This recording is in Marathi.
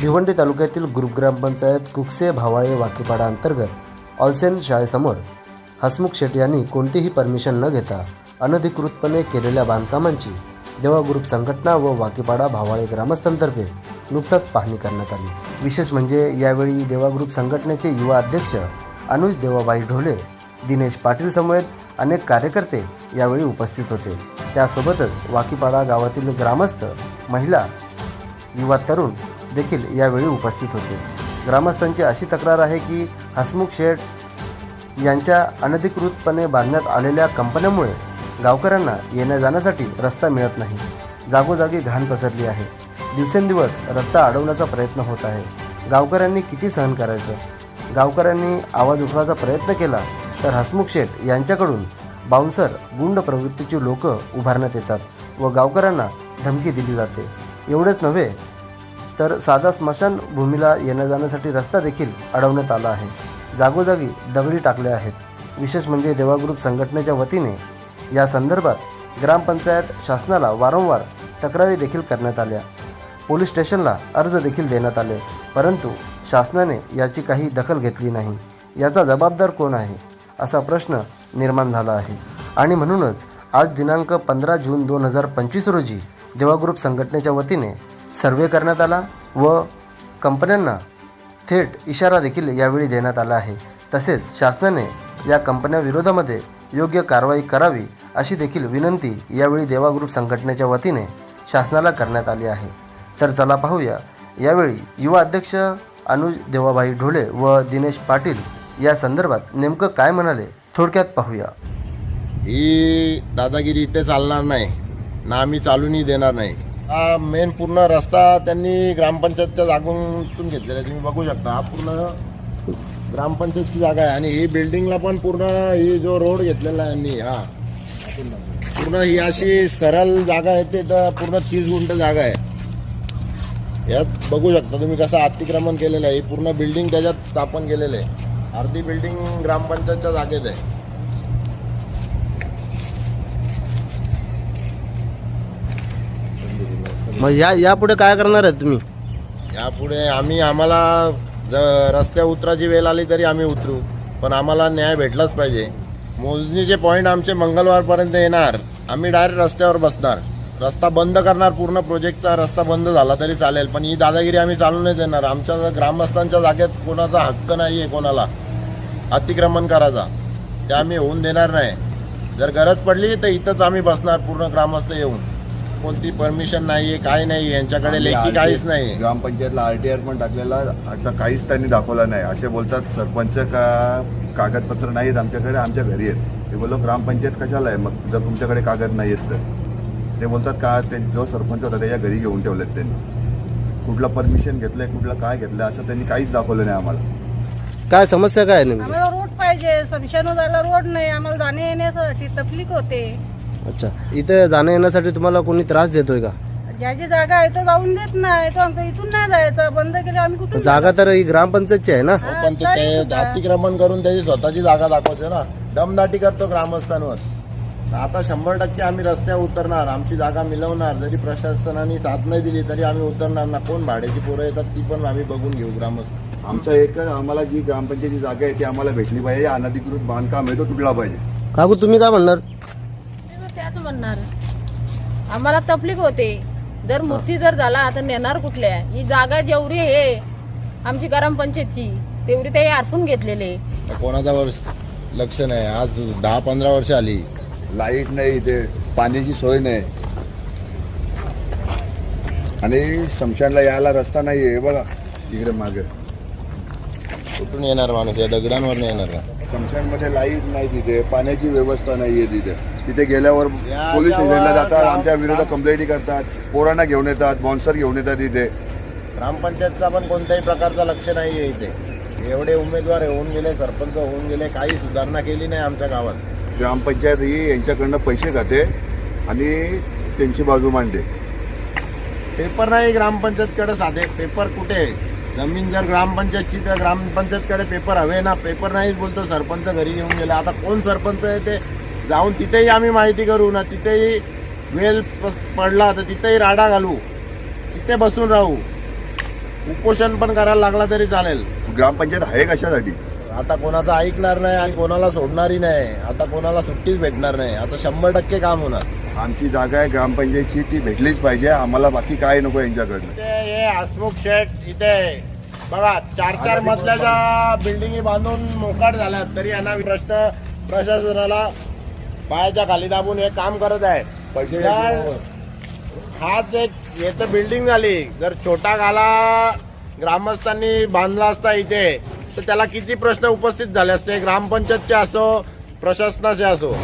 भिवंडी तालुक्यातील ग्रुप ग्रामपंचायत कुकसे भावाळे वाकीपाडा अंतर्गत ऑलसेन शाळेसमोर हसमुख शेट्टी यांनी कोणतीही परमिशन न घेता अनधिकृतपणे केलेल्या बांधकामांची देवा ग्रुप संघटना व वाकीपाडा भावाळे ग्रामस्थांतर्फे नुकताच पाहणी करण्यात आली. विशेष म्हणजे यावेळी देवा ग्रुप संघटनेचे युवा अध्यक्ष अनुज देवाबाई ढोले दिनेश पाटील समेत अनेक कार्यकर्ते यावेळी उपस्थित होते. त्यासोबतच वाकीपाडा गावातील ग्रामस्थ महिला युवा तरुण देखील यावेळी उपस्थित होते. ग्रामस्थांची अशी तक्रार आहे की हसमुख शेठ यांच्या अनधिकृतपणे बांधण्यात आलेल्या कंपन्यामुळे गावकऱ्यांना येण्या जाण्यासाठी रस्ता मिळत नाही. जागोजागी घाण पसरली आहे. दिवसेंदिवस रस्ता अडवण्याचा प्रयत्न होत आहे. गावकऱ्यांनी किती सहन करायचं? गावकऱ्यांनी आवाज उठवायचा प्रयत्न केला तर हसमुख शेठ यांच्याकडून बाउन्सर गुंड प्रवृत्तीची लोक उभारण्यात येतात व गावकऱ्यांना धमकी दिली जाते. एवढेच नव्हे तर साधा स्मशानभूमीला येण्या जाण्यासाठी रस्ता देखील अडवण्यात आला आहे. जागोजागी दगडी टाकले आहेत. विशेष म्हणजे देवाग्रुप संघटनेच्या वतीने या संदर्भात ग्रामपंचायत शासनाला वारंवार तक्रारी देखील करण्यात आल्या. पोलीस स्टेशनला अर्ज देखील देण्यात आले परंतु शासनाने याची काही दखल घेतली नाही. याचा जबाबदार कोण आहे असा प्रश्न निर्माण झाला आहे. आणि म्हणूनच आज दिनांक पंधरा जून दोन हजार पंचवीस रोजी देवाग्रुप संघटनेच्या वतीने सर्वे करण्यात आला व कंपन्यांना थेट इशारा देखील यावेळी देण्यात आला आहे. तसेच शासनाने या कंपन्याविरोधामध्ये योग्य कारवाई करावी अशी देखील विनंती यावेळी देवा ग्रुप संघटनेच्या वतीने शासनाला करण्यात आली आहे. तर चला पाहूया. यावेळी युवा अध्यक्ष अनुज देवाभाई ढोले व दिनेश पाटील या संदर्भात नेमकं काय म्हणाले थोडक्यात पाहूया. ही दादागिरी इथे चालणार नाही. ना आम्ही चालूनही देणार नाही. हा मेन पूर्ण रस्ता त्यांनी ग्रामपंचायतच्या जागून घेतलेला आहे. तुम्ही बघू शकता हा पूर्ण ग्रामपंचायतची जागा आहे. आणि ही बिल्डिंगला पण पूर्ण ही जो रोड घेतलेला आहे यांनी हा. पूर्ण ही अशी सरळ जागा आहे ते तर पूर्ण तीस गुंठ जागा आहे. यात बघू शकता तुम्ही कसं अतिक्रमण केलेलं आहे. ही पूर्ण बिल्डिंग त्याच्यात स्थापन केलेलं आहे. अर्धी बिल्डिंग ग्रामपंचायतच्या जागेत आहे. मग या यापुढे काय करणार आहे तुम्ही? यापुढे आम्ही आम्हाला जर रस्त्या उतराची वेळ आली तरी आम्ही उतरू. पण आम्हाला न्याय भेटलाच पाहिजे. मोजणीचे पॉईंट आमचे मंगळवारपर्यंत येणार. आम्ही डायरेक्ट रस्त्यावर बसणार. रस्ता बंद करणार पूर्ण प्रोजेक्टचा रस्ता बंद झाला तरी चालेल. पण ही दादागिरी आम्ही चालू नाही देणार. आमच्या ग्रामस्थांच्या जागेत कोणाचा हक्क नाही आहे कोणाला. अतिक्रमण करायचा. ते आम्ही होऊन देणार नाही. जर गरज पडली तर इथंच आम्ही बसणार पूर्ण ग्रामस्थ येऊन. कोणती परमिशन नाही आहे काय नाही यांच्याकडे लेखी काहीच नाही. ग्रामपंचायतला आरटीआर पण टाकलेला आता काहीच त्यांनी दाखवला नाही. असे बोलतात सरपंच का कागदपत्र नाहीत आमच्याकडे आमच्या घरी आहेत. ते बोललो ग्रामपंचायत कशाला आहे? मग जर तुमच्याकडे कागद नाही आहेत तर. ते बोलतात का ते जो सरपंच होता त्याच्या घरी घेऊन ठेवलेत त्यांनी. कुठलं परमिशन घेतलंय कुठलं काय घेतलंय असं त्यांनी काहीच दाखवलं नाही आम्हाला. काय समस्या काय आम्हाला रोड पाहिजे समशान जायला रोड नाही. आम्हाला जाणे येण्यासाठी तकलीफ होते. अच्छा. इथे जाण्या येण्यासाठी तुम्हाला कोणी त्रास देतोय का? ज्याची जागा आहे तो जाऊन देत नाही. तो म्हणतो इथून नाही जायचं. बंद केलं आम्ही कुठून जागा तर ही ग्रामपंचायतची आहे ना? हो, पण ते- ते अतिक्रमण करून त्याची स्वतःची जागा दाखवते ना. दमदाटी करतो ग्रामस्थांवर. आता शंभर टक्के आम्ही रस्त्यावर उतरणार आमची जागा मिळवणार. जरी प्रशासनाने साथ नाही दिली तरी आम्ही उतरणार ना. कोण भाड्याची पोरं येतात ती पण आम्ही बघून घेऊ ग्रामस्थ. आमचं एक आम्हाला जी ग्रामपंचायतीची जागा आहे ती आम्हाला भेटली पाहिजे. अनधिकृत बांधकाम आहे तो तुटला पाहिजे. काकू तुम्ही काय म्हणणार? त्याच म्हणणार. आम्हाला तकलीफ होते. जर मूर्ती जर झाला तर नेणार कुठल्या? ही जागा जेवढी आहे आमची ग्रामपंचायतची तेवढी ते अर्पून घेतलेले. कोणाचा वर्ष लक्ष नाही. आज दहा पंधरा वर्ष आली. लाइट नाही इथे पाण्याची सोय नाही. आणि शमशानला यायला रस्ता नाही आहे. बघा इकडे मागे. कुठून येणार माणूस? या दगडांवर नाही येणार का? शमशानमध्ये लाइट नाही तिथे. पाण्याची व्यवस्था नाही आहे तिथे. तिथे गेल्यावर पोलीस स्टेशनला जातात आमच्या विरोधात कंप्लेंटी करतात पोरांना घेऊन येतात बॉन्सर घेऊन येतात इथे ग्रामपंचायतचा पण कोणत्याही प्रकारचा लक्ष नाही आहे इथे. एवढे उमेदवार होऊन गेले सरपंच होऊन गेले काही सुधारणा केली नाही आमच्या गावात. ग्रामपंचायत ही यांच्याकडनं पैसे खाते आणि त्यांची बाजू मांडते. पेपर नाही ग्रामपंचायतकडे साधे. पेपर कुठे? आहे? जमीन जर ग्रामपंचायतची तर ग्रामपंचायतकडे पेपर हवे ना. पेपर नाहीच बोलतो सरपंच घरी येऊन गेला. आता कोण सरपंच आहे ते? जाऊन तिथेही आम्ही माहिती करू ना तिथेही वेल पडला तर तिथेही राडा घालू. तिथे बसून राहू. उपोषण पण करायला लागला तरी चालेल. ग्रामपंचायत आहे कशासाठी? आता कोणाचं ऐकणार नाही आणि कोणाला सोडणारही नाही. आता कोणाला सुट्टीच भेटणार नाही. आता शंभर टक्के काम होणार. आमची जागा आहे ग्रामपंचायतची ती भेटलीच पाहिजे. आम्हाला बाकी काय नको यांच्याकडनं. हे हसमुख शेठ इथे. बघा चार चार मजल्याच्या बिल्डिंगी बांधून मोकाट झाल्यात. तरी यांना प्रश्न प्रशासनाला पायाच्या खाली दाबून हे काम करत आहे. जर हाच एक हे तर बिल्डिंग झाली. जर छोटा गाला ग्रामस्थांनी बांधला असता इथे तर त्याला किती प्रश्न उपस्थित झाले असते? ग्रामपंचायतचे असो प्रशासनाचे असो?